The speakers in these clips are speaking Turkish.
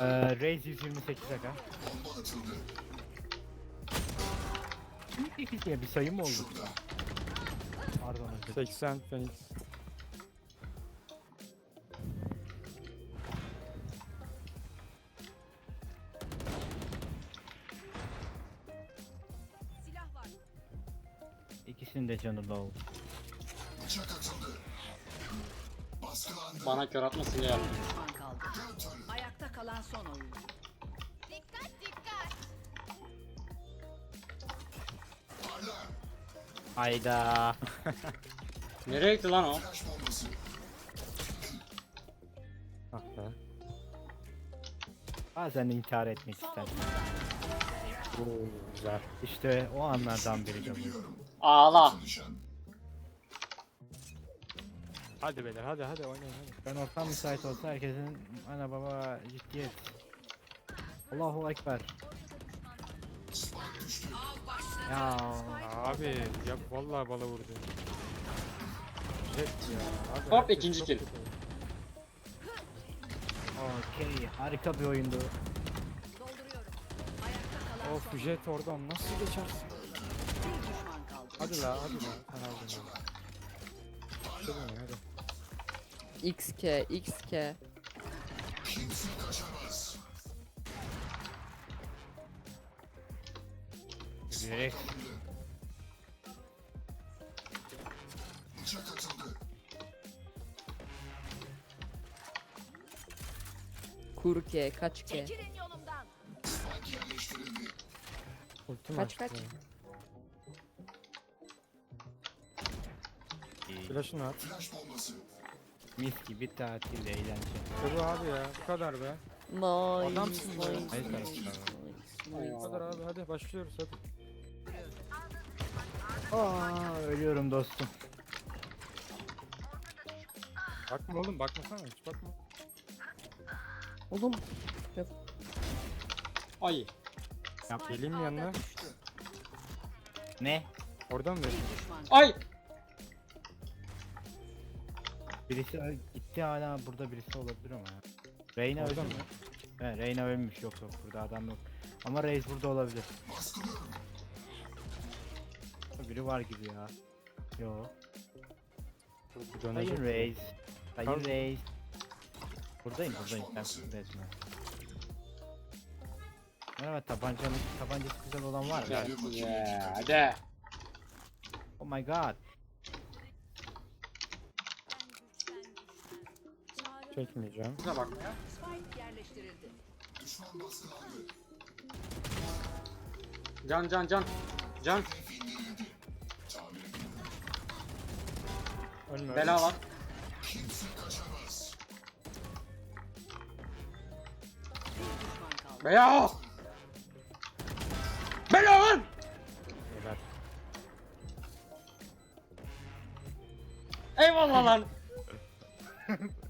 Ee, Raze 128 aga. ya bir sayı mı oldu? Pardon özür dilerim. 80 Phoenix. Silah var. İkisinin de canı low. Bana kör atmasın ya. Kalan son oyuncu. Dikkat dikkat. Hayda. Nereye gitti lan o? Ah be. Bazen intihar etmek ister. Oo, güzel. İşte o anlardan biri bu. Ağla. Hadi beyler hadi hadi oynayın hadi. Ben ortam müsait olsa herkesin ana baba ciddiyet. Allahu Ekber. Ya Abi ya vallahi bala vurdu. Jet ya. Abi, Hop, herkes ikinci çok kill. kötü. okey harika bir oyundu. Dolduruyorum. Ayakta kalan son Of jet oradan nasıl geçersin? bir düşman kaldı. Hadi la hadi la. Sen aldın ya. Hadi lan, hadi. XK, XK. Yürek. Kur K, kaç K. Çekilin yolumdan. Ultim Kaç, kaç? Flash'ını at. Mis gibi tatil eğlence. Bu abi ya. Bu kadar be. Nice, Adamsın nice, Neyse. nice, Bu nice. kadar abi hadi başlıyoruz hadi. Aa ölüyorum dostum. Bakma oğlum bakmasana hiç bakma. Oğlum Ay. Geleyim mi yanına? Ne? Oradan mı? Bir düşman kaldı. Ay. Birisi gitti hala burada birisi olabilir ama ya. Reyna öldü mü? He Reyna ölmüş yok yok burada adam yok. Ama Reis burada olabilir. Biri var gibi ya. Yo. Dönecek. Reis. Sayın Pardon. Reis. Buradayım buradayım ben buradayım ben. Merhaba tabancanın tabancası güzel olan var mı? Ya hadi. Oh my god. Çekmeyeceğim. Şuna bakma ya. Spike yerleştirildi. Can can can. Can. Ölme. Bela var. Bela. Bela lan. Beyler. Eyvallah lan.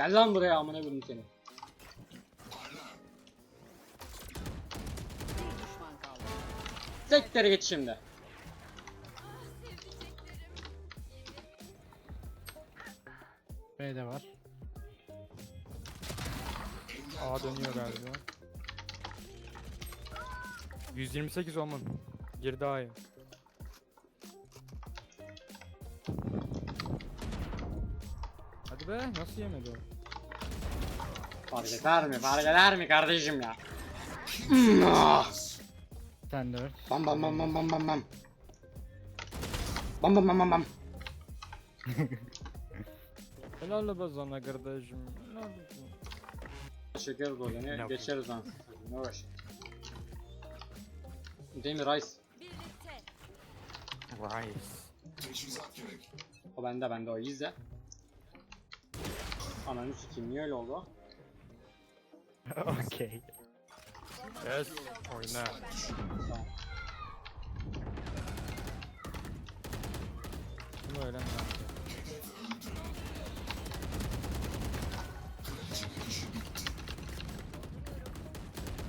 Gel lan buraya amına koyayım seni. Bir düşman kaldı. Sektere geç şimdi. B'de var. A dönüyor galiba. 128 olman. Girdi A'ya. Hadi be nasıl yemedi o? Fark eder mi? Fark eder mi kardeşim ya? Sen dört. Bam bam bam bam bam bam bam. Bam bam bam bam bam. Helal be sana kardeşim. Helal olsun. Şeker golünü geçeriz lan. Ne uğraş. Değil mi Rice? Rice. O bende bende o izle. Ananı sikeyim niye öyle oldu? Okey. Yes. Oyna. Tamam. Bunu öğren lan.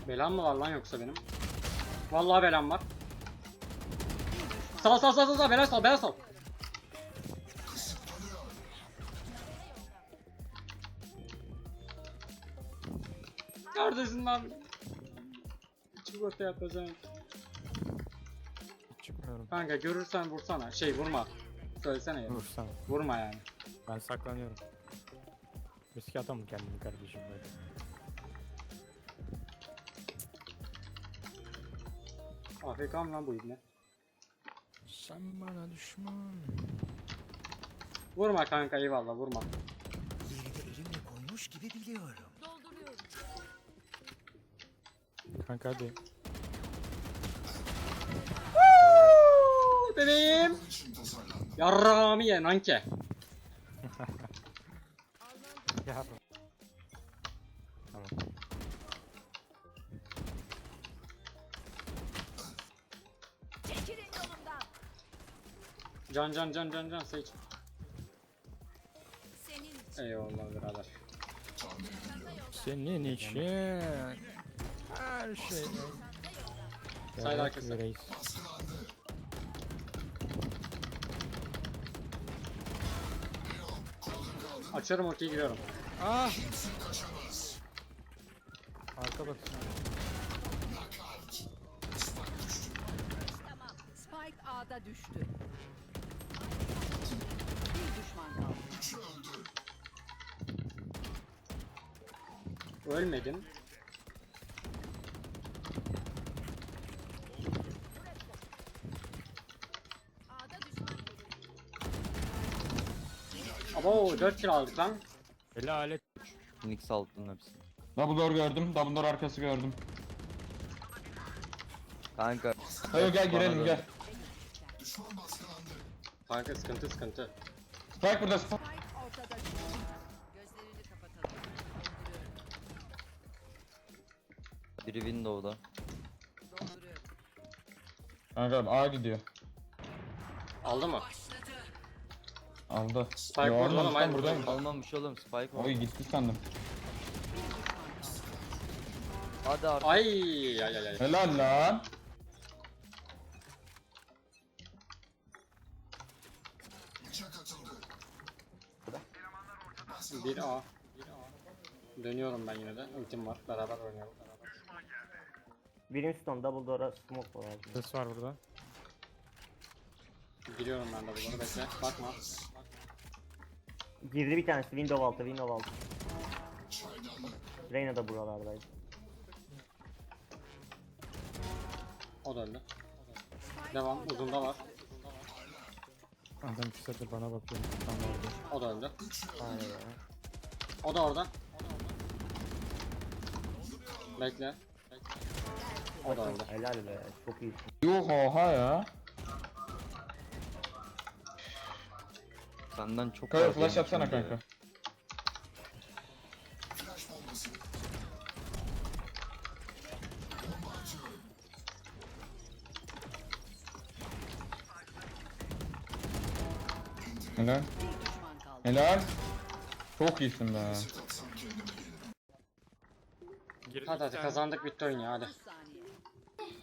Belam mı var lan yoksa benim? Vallahi belam var. Sal sal sal sal sal bela sal bela sal. Neredesin lan? Çikolata yapacağım. Çıkmıyorum. Kanka görürsen vursana. Şey vurma. Söylesene ya. Vursam. Vurma yani. Ben saklanıyorum. Riske atamam kendimi kardeşim böyle. AFK'm lan bu ibne. Sen bana düşman. Vurma kanka eyvallah vurma. Yerini elimle koymuş gibi biliyorum. Kanka hadi. Bebeğim. Yarrağımı ye nanke. Can can can can can seç. Senin Eyvallah birader. Senin için her şey. Sayın arkası. reis. Açıyorum ultiyi giriyorum. Ah! Arka bak. tamam. Spike A'da düştü. Düşman Abo 4 kill aldık lan. Hele alet. Phoenix altın hepsi. Double door gördüm. Double door arkası gördüm. Kanka. Hayır gel girelim gel. Kanka sıkıntı sıkıntı. Spike burada. Spike. Biri Window'da. Dolduruyorum. Kanka A gidiyor. Aldı mı? Aldı. Spike Yo, vurdu almamış oğlum, buradayım. Almamış oğlum Spike var. Oy gitti sandım. Hadi artık. Ay ay ay ay. Helal lan. Bir A. Dönüyorum ben yine de. Ultim var. Beraber oynayalım. Brimstone double door'a smoke var abi. Ses var burada. Giriyorum ben de bunları bekle. Bakma. Girdi bir tanesi window altı window altı. Reyna da buralardaydı. O da öldü. Devam. Uzunda var. Adam saattir bana bakıyor. Tam. O da öldü. Aynen. O da orada. Bekle. O da. Helal be çok iyisin. Yuh oha ya. Senden çok Kanka flash atsana kanka. Helal. Helal. Çok iyisin be. Girdi Hadi hadi kazandık bitti oyun ya hadi. 30 saniye.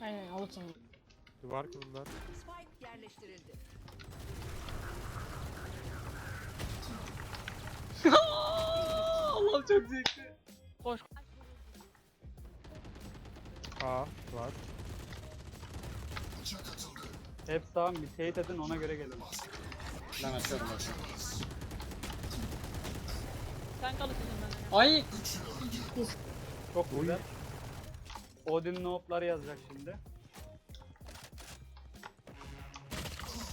Aynen alırsın. Duvar kurdular. Spike yerleştirildi. Allah'ım çok zevkli. A var. Hep tamam bir teyit edin ona göre gelin. Ben açıyorum açıyorum. Ay Çok güzel. Odin noob'lar yazacak şimdi.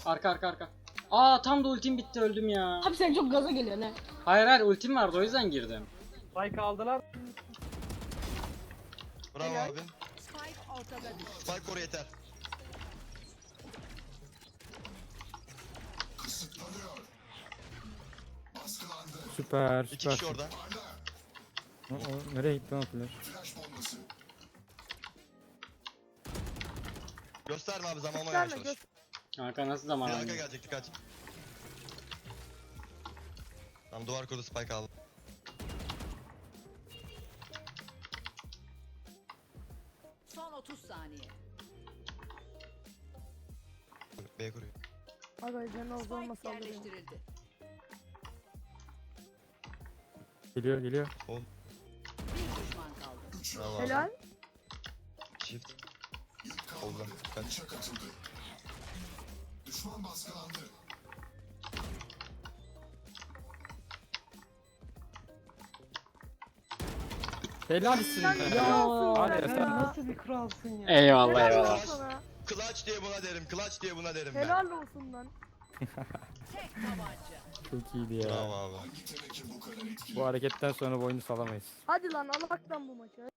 arka arka arka. Aa tam da ultim bitti öldüm ya. Abi sen çok gaza geliyorsun ha. Hayır hayır ultim vardı o yüzden girdim. Spike aldılar. Bravo abi. Spike ortada düştü. Spike koru yeter. Süper İki süper. kişi orada. O, o, nereye gitti lan o flash? Gösterme abi zaman Gösterme, oynamaya çalış. Kanka nasıl zaman Bir arka alıyor? gelecek dikkat. Tamam duvar kodu spike aldım. Son 30 saniye. B kuruyor. Aga canı oldu olmasa Spike alırım. yerleştirildi. Geliyor geliyor. Kaldı. Bravo abi. Helal. Shift. Oldu. Kaç. Helalsin Sen be. ne kralsın Hadi ya. ya, sen Nasıl bir kralsın ya. Eyvallah Helal eyvallah. olsun sana. Clutch diye buna derim. Clutch diye buna derim ben. Helal olsun lan. Tek tabanca. Çok iyiydi ya. Bravo abi. Bu hareketten sonra bu oyunu salamayız. Hadi lan alak lan bu maçı.